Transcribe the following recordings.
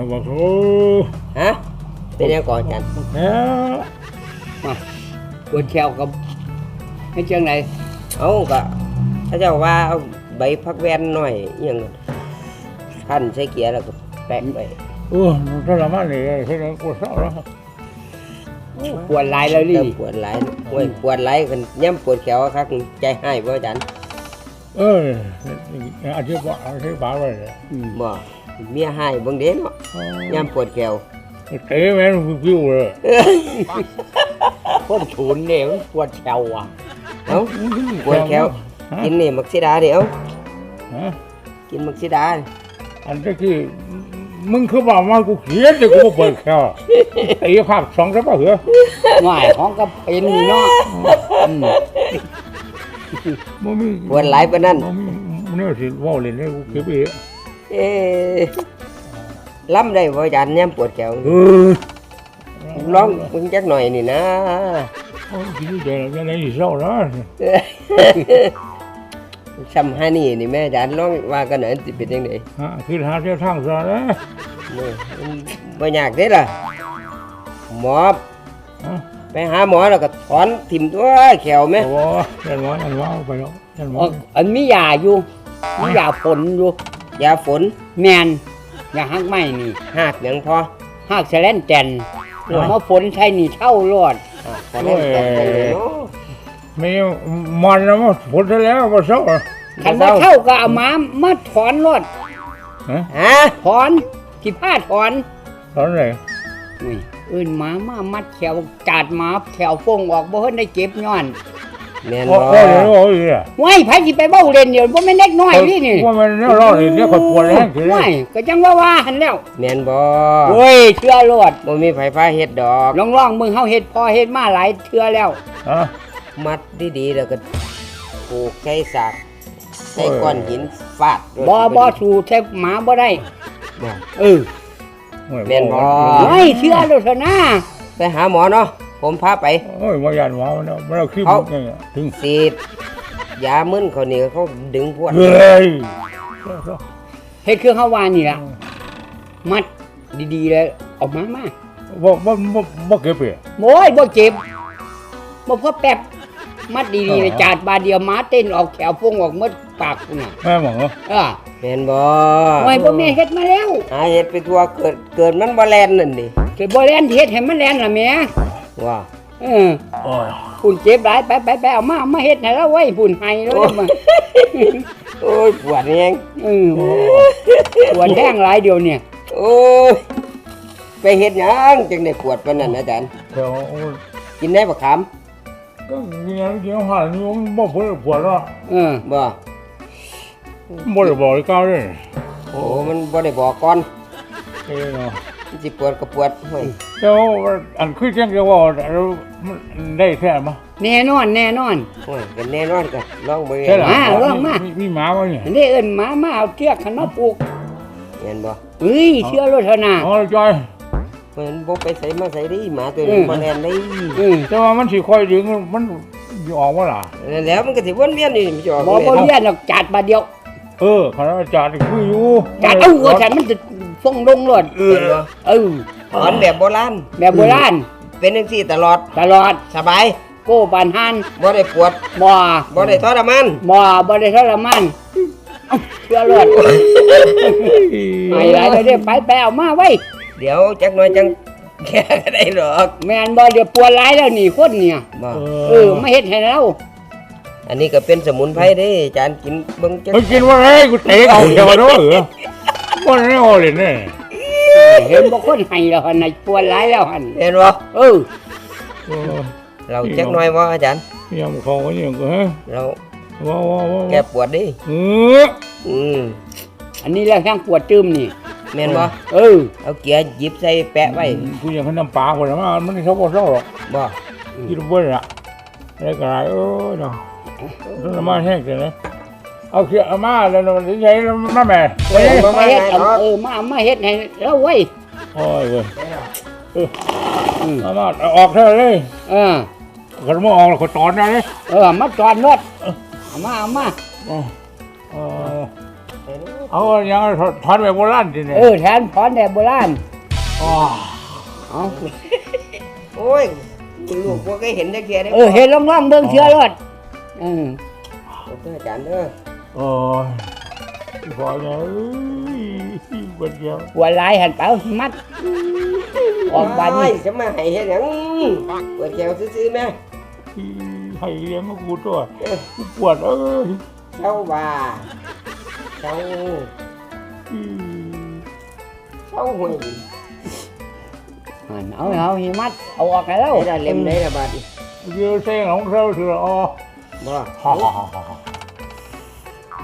แต่ว่าโอ้ฮะเป็นยังก่อนอาจารย์แพ้ปวดแขวกับให้จังไหนเอาก็เขาเจ้าว่าเอาใบพักแวนหน่อยอหย่างท่านใช้เกียร์แล้วก็แปะไปโอ้ทรมานเลยเฮ็ดให้ปวดเศร้าแล้วปวดหลายแล้วนี่เริ่มปวดหลายโอ้ยปวดหลายกันย่ำปวดแขวครับใจให้บ่อาจารย์เอออธิบายอธิบายไว้เลยอืมบ่ เมียให้เบิ่งเด้เนาะย่ำปวดแขวเตะแม่นฟิวเลยพวกฉุนเนี่ยมันปวดแขวอะเอ้าปวดแขวกินนี่มักซิดาเดี๋ยวฮะกินมักซิดาอันนี้คือมึงคือบอกว่ากูเขียนแต่กูบ่เปิดแค่ไอ้ภาคสองได้ป่ะเหรอง่ายของก็เป็นนี่เนาะอืมบ่มีปวดหลายปานนั้นบ่มีเนี่ยสิเว้าเล่นให้กูเก็บเอง เอ๊ะล้ำได้บ่อาจารย์ย่ำปวดแขวเออร้องเบิ่งจักหน่อยนี่นะโอ้ยคิดเดี๋ยวจะได้เศร้าแล้วซ้ำหานี่นี่แม่อาจารย์ร้องว่ากันหน่อยสิเป็นจังได๋ฮะคือหาเที่ยวทางซะแล้วนี่มันบ่ยากเด้ล่ะหมอฮะไปหาหมอแล้วก็ถอนทิ่มตัวแขวแม่โอ้ยันว่ายันว่าไปแล้วยันว่าเอาอันมียาอยู่มียาผลอยู่ ยาฝนแมนยาหักไม้นี่หากหยังพอหักแสลนแจนเอามาฝนใช้นี่เท่ารอดอะแต่เล่นแต่แต่เลยเนาะไม่มันแล้วมันผลแล้วมาเศร้าคันว่าเท่าก็เอามามาถอนรอดฮะฮะถอนที่ผ้าถอนตอนไหนนี่เอื่นหมามามัดแขวจาดหมาแขวฟงออกบ่เพิ่นได้เจ็บย้อน แม่นโอ้บ่โหโอ้ยเนี่ยว้ายไผสิไปเบ้าเล่นเดี๋ยวบ่แม่นเด็กน้อยนี่นี่ว่ามันเนี่ยรอดเลยเนี่ยคนปวดแรงทีเลว้ายยก็จังว่าว่าหันแล้วแม่นบ่โอ้ยเชื่อรอดบ่มีไผฟ้าเฮ็ดดอกลองลองๆมึงเฮาเฮ็ดพอเฮ็ดมาหลายเทื่อแล้วฮะมัดดีๆแล้วก็ปลูกใช้สากใช้ก้อนหินฟาดด้วยบ่บ่สู่แทบหมาบ่ได้บ่เออแม่นบ่ไว้เชื่อแล้วเถอะนะไปหาหมอเนาะ ผมพาไป โอ้ยมายันว่าเนี่ยมันเอาขี้เขามุกเนี่ยถึงสีดยามึนเขานี่เขาดึงพวดเฮ้ยเฮ็ดคือเฮาว่านี่ล่ะมัดดีๆแล้วเอามามาบ่บ่บ่บ่เก็บไปโอ้ยบ่เจ็บบ่พอแป๊บมัดดีๆเลยจาดบาดเดียวหมาเต้นออกแขวฟงออกหมดปากกูน่ะแม่หมอเออแม่นบ่โอ้ยบ่แม่เฮ็ดมาแล้วหาเฮ็ดไปทั่วเกิดเกิดมันบ่แลนนั่นดิสิบ่แล่นเฮ็ดให้มันแล่นล่ะแม่ ว่าเออโอ้ยพุ่นเจ็บหลายไปไปไปเอามาเอามาเฮ็ดให้แล้วไว้ยพุ่นให้แล้วมาโอ้ยปวดแฮงเออปวดแห้งหลายเดียวเนี่ย โอ้ยไปเฮ็ดหยังจังได้ปวดปานนั้นอาจารย์เดี๋ยวกินได้บ่ขามก็กินอะไรกินอาหารนี่มันบ่ปวดปวดแล้วเออบ่บ่ได้บอกก้าวเลยโอ้มันบ่ได้บอกก่อนเอ้เนาะมัน สิปวดก็ปวดเฮ้ยเดี๋ยวอันคือจังจะว่ามันได้แท้มั้ยแน่นอนแน่นอนโอ้ยก็แน่นอนก็ลองเบิ่งใช่เหรอมาลองมามีหมาบ่เนี่ยอันนี้เอิ้นหมามาเอาเชือกขันมาปลูกเห็นบ่เฮ้ยเชื่อรถเถอะนะอ๋อจอยเพิ่นบ่ไปใส่มาใส่ดิหมาตัวอืนี้มบ่แล่นได้เออแต่ว่ามันสิค่อยดึงมันออกว่าล่ะนั่นแล้วมันก็สิวนเวียนนี่มันจะออกบ่บ่เรียนหรอกจัดบาดเดียวเออคณะอาจารย์คุยอยู่จัดเอาหัวฉันมันจะ ฟงลงรถเออบ่เออถอนแบบโบราณแบบโบราณเป็นจังซี่ตลอดตลอดสบายโก้บานหันบ่ได้ปวดบ่บ่ได้ทรมานบ่บ่ได้ทรมานเชื่อรถไอ้หลายไปเด้ไปไปเอามาไว้ เดี๋ยวจักหน่อยจังแก้ก็ได้หรอกแม่นบ่เดี๋ยวปวดหลายแล้วนี่คนเนี่ยบ่เออมาเฮ็ดให้เราอันนี้ก็เป็นสมุนไพรเด้อาจารย์กินเบิ่งจักมึงกินว่าไงกูเตะเอาเดี๋ยวมาด้วยเหรอ ว่าไม่เอาเลยเนี่ยเห็นบ่คนให้แล้วหั่นน่ะปวดหลายแล้วหั่นเห็นบ่เออเราจักหน่อยบ่อาจารย์ยังเขาอย่างก็ฮะเราว้าวว้าวแก้ปวดดิเอออืมอันนี้แล้วทั้งปวดตึมนี่แม่นบ่เออเอาเกียร์หยิบใส่แปะไว้กูยังขนมปลาคนละมามันไม่ชอบว่าชอบหรอกบ่กินเบิ้ลอะอะไรก็ไรเออเนาะต้นมาแห้งเลยนะ เอาเขียเอามาแล้วมันใหญ่มาแม่เฮ้ยบ่มามาเฮ็ดให้เอาเนาะเออมามาเฮ็ดให้เราไว้ยโอ้ยเว้ยเอามาออกเท่าเลยเออคนมาออกคนตอนได้เลยเออมาจอดรถเอามาเอามาอ๋อเอายังถอนแบบโบราณทีเนี่ยเออแทนพรแบบโบราณอ๋อเอาโอ้ยลูกบ่เคยเห็นได้แค่ได้เออเห็นล่องๆเบิ่งเชื่อรถเออเด้ออาจารย์เด้อ โอ้ยพอแล้วเอ้ยวันเดียวหัวลายหันเปล่ามัด ออกบานโอ้นี่ยจะมาให้เฮ็ดหยังเปิดแก้วซื่อๆแม่ให้เลี้ยงกูตัวกูปวดเอ้ยเช้าว่าเช้าเช้าหวยหันเอาเอาหิมัดเอาออกให้แล้วได้เล่มได้ละบาดนี้เดี๋ยวเส้นของเราถืออ๋อบ่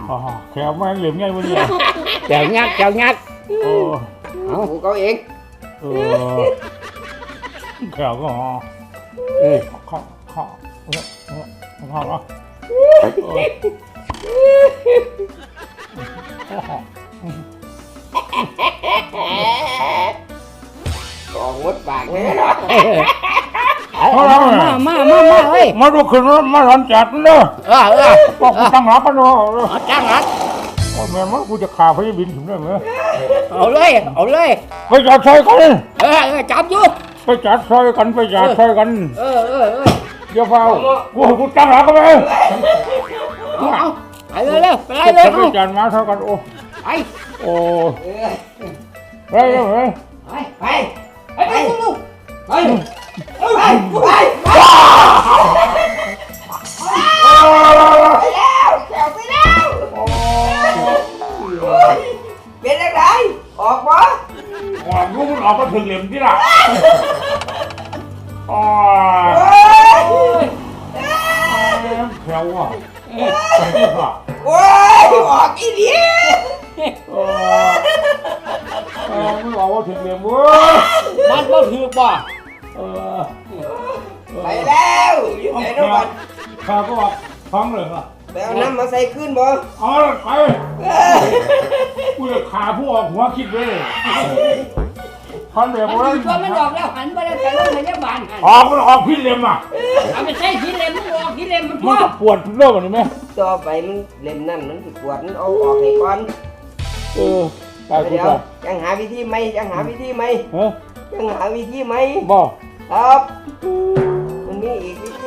ฮ่าฮ่าฮ่าฮ่าฮ่าแขวแม่งเหลี่ยมไงวะเนี่ยเจ้ายักษ์เจ้ายักษ์โอ้เอากูเขาเองเออแขวก็ฮ่าเออฮ่าฮ่าฮ่าฮ่าออกหมดปากแน่เอาเอามามา มามาเฮ้ยมาดูขึ้นรถมาหลอนจัดเนอะเออเออบอกกูตั้งรับมันเนอะเอาจ้างรัดแม่มันกูจะขาพยาบินถึงได้ไหมเอาเลยเอาเลยไปจัดซอยกันเออเออจับอยู่ไปจัดซอยกันไปจัดซอยกัน เออเออเออเดี๋ยวเฝ้ากูกูตั้งรับกันไปเอาเอาไปเลยเลยไปเลยเลยไปจัดมาเท่ากันโอ้ไปโอ้เออเฮ้ยเฮ้ยไปไปไปไปลูกไปไปไปไป แถวอะโอ้ยออกอีเดียเออเออมันออกมาถึงเหลี่ยมเว้ยมันบ่ถือบ่เออไปแล้วอยู่ไหนน้องบัดข้าก็ออกท้องเลยอะไปเอาน้ำมาใส่ขึ้นบ่เอาไปกูจะขาผู้ออกหัวคิดเลย พันแบบมันว่าถือตัวมันออกแล้วหันไปแล้วไปโรงพยาบาลหันออกมันออกพิษเล็มอะเอาไปใช้ที่เล่มมันออกที่เล่มมันมันพ่อก็ปวดเริ่มแบบนี้ไหมต่อไปมันเล่มนั่นมันสิปวดมันเอาออกให้ก่อนเออตายกูเดี๋ยวตายยังหาวิธีไหมยังหาวิธีไหมเฮ้ยยังหาวิธีไหมบ่ครับ มันมีอีกวิธี